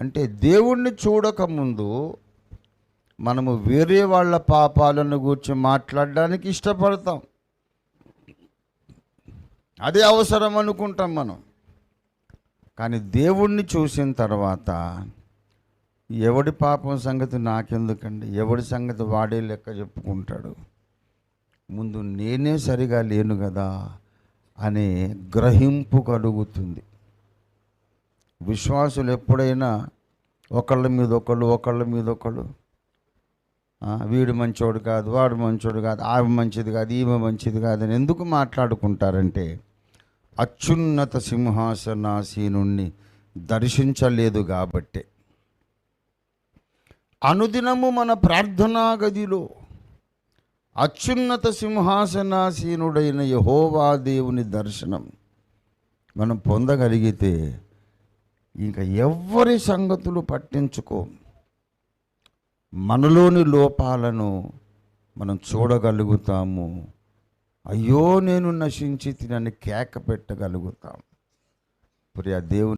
అంటే దేవుణ్ణి చూడకముందు మనము వేరే వాళ్ళ పాపాలను గురించి మాట్లాడడానికి ఇష్టపడతాం. అదే అవసరం అనుకుంటాం మనం. కానీ దేవుణ్ణి చూసిన తర్వాత ఎవడి పాపం సంగతి నాకెందుకండి? ఎవడి సంగతి వాడే లెక్క చెప్పుకుంటాడు? ముందు నేనే సరిగా లేను కదా అనే గ్రహింపు కలుగుతుంది. విశ్వాసులు ఎప్పుడైనా ఒకళ్ళ మీద ఒకళ్ళు ఒకళ్ళ మీద ఒకళ్ళు వీడు మంచోడు కాదు వాడు మంచోడు కాదు ఆమె మంచిది కాదు ఈమె మంచిది కాదు అని ఎందుకు మాట్లాడుకుంటారంటే అత్యున్నత సింహాసనాసీనుణ్ణి దర్శించలేదు కాబట్టే. అనుదినము మన ప్రార్థనా గదిలో అత్యున్నత సింహాసనాసీనుడైన యహోవా దేవుని దర్శనం మనం పొందగలిగితే ఇంకా ఎవ్వరి సంగతులు పట్టించుకో. మనలోని లోపాలను మనం చూడగలుగుతాము. అయ్యో నేను నశించి తినని కేక పెట్టగలుగుతాం. ప్రియా దేవుని